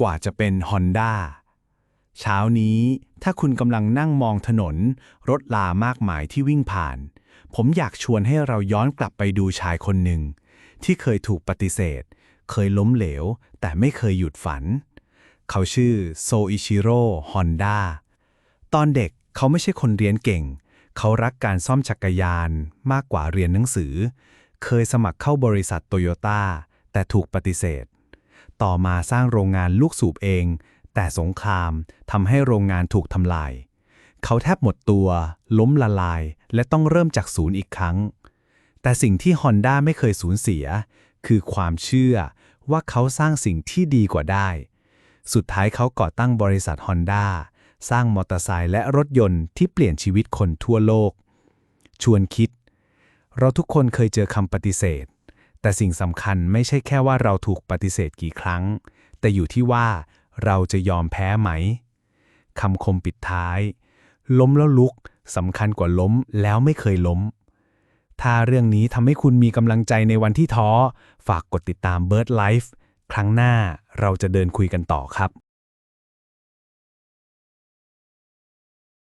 กว่าจะเป็น Honda เช้านี้ถ้าคุณกำลังนั่งมองถนน รถลามากมายที่วิ่งผ่าน ผมอยากชวนให้เราย้อนกลับไปดูชายคนหนึ่ง ที่เคยถูกปฏิเสธ เคยล้มเหลว แต่ไม่เคยหยุดฝัน เขาชื่อโซอิชิโร่ฮอนด้าตอนเด็กเขาไม่ใช่คนเรียนเก่ง เขารักการซ่อมจักรยานมากกว่าเรียนหนังสือ เคยสมัครเข้าบริษัทโตโยต้าแต่ถูกปฏิเสธ ต่อมาสร้างโรงงานลูกสูบเอง แต่สงครามทำให้โรงงานถูกทำลาย เขาแทบหมดตัว ล้มละลาย และต้องเริ่มจากศูนย์อีกครั้ง แต่สิ่งที่ฮอนด้าไม่เคยสูญเสีย คือความเชื่อว่าเขาสร้างสิ่งที่ดีกว่าได้ สุดท้ายเขาก่อตั้งบริษัทฮอนด้าสร้างมอเตอร์ไซค์และรถยนต์ที่เปลี่ยนชีวิตคนทั่วโลก ชวนคิด เราทุกคนเคยเจอคำปฏิเสธ แต่สิ่งสำคัญไม่ใช่แค่ว่าเราถูกปฏิเสธกี่ครั้ง แต่อยู่ที่ว่าเราจะยอมแพ้ไหมคำคมปิดท้าย ล้มแล้วลุกสำคัญกว่าล้มแล้วไม่เคยล้ม ถ้าเรื่องนี้ทำให้คุณมีกำลังใจในวันที่ท้อ ฝากกดติดตาม Bird Life ครั้งหน้าเราจะเดินคุยกันต่อครับ